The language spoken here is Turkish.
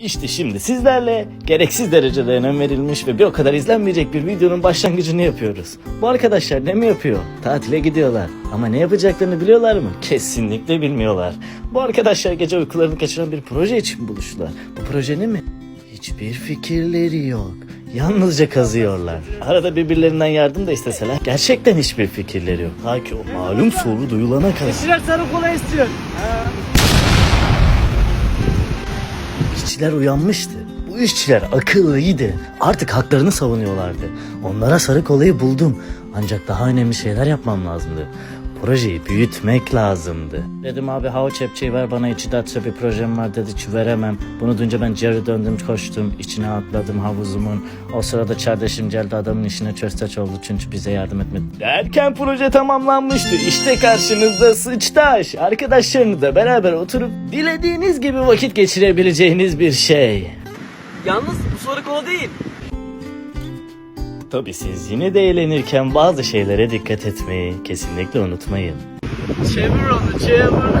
İşte şimdi sizlerle gereksiz derecede önem verilmiş ve bir o kadar izlenmeyecek bir videonun başlangıcını yapıyoruz. Bu arkadaşlar ne mi yapıyor? Tatile gidiyorlar. Ama ne yapacaklarını biliyorlar mı? Kesinlikle bilmiyorlar. Bu arkadaşlar gece uykularını kaçıran bir proje için buluştular. Bu proje ne mi? Hiçbir fikirleri yok. Yalnızca kazıyorlar. Arada birbirlerinden yardım da isteseler gerçekten hiçbir fikirleri yok. Ta ki o malum soru duyulana kadar. İşçiler sarı kola istiyor. İşçiler uyanmıştı. Bu işçiler akıllıydı. Artık haklarını savunuyorlardı. Onlara sarı kolayı buldum. Ancak daha önemli şeyler yapmam lazımdı. Projeyi büyütmek lazımdı. Dedim abi hava çepçeyi ver bana içi datça bir projem var dedi ki veremem. Bunu duyunca ben geri döndüm koştum. içine atladım havuzumun. O sırada kardeşim geldi adamın işine çösteç oldu çünkü bize yardım etmedi. Derken proje tamamlanmıştı. İşte karşınızda sıçtaş. Arkadaşlarınızla da beraber oturup dilediğiniz gibi vakit geçirebileceğiniz bir şey. Yalnız bu sarı kola değil. Tabi siz yine de eğlenirken bazı şeylere dikkat etmeyi kesinlikle unutmayın. Çevir onu çevir.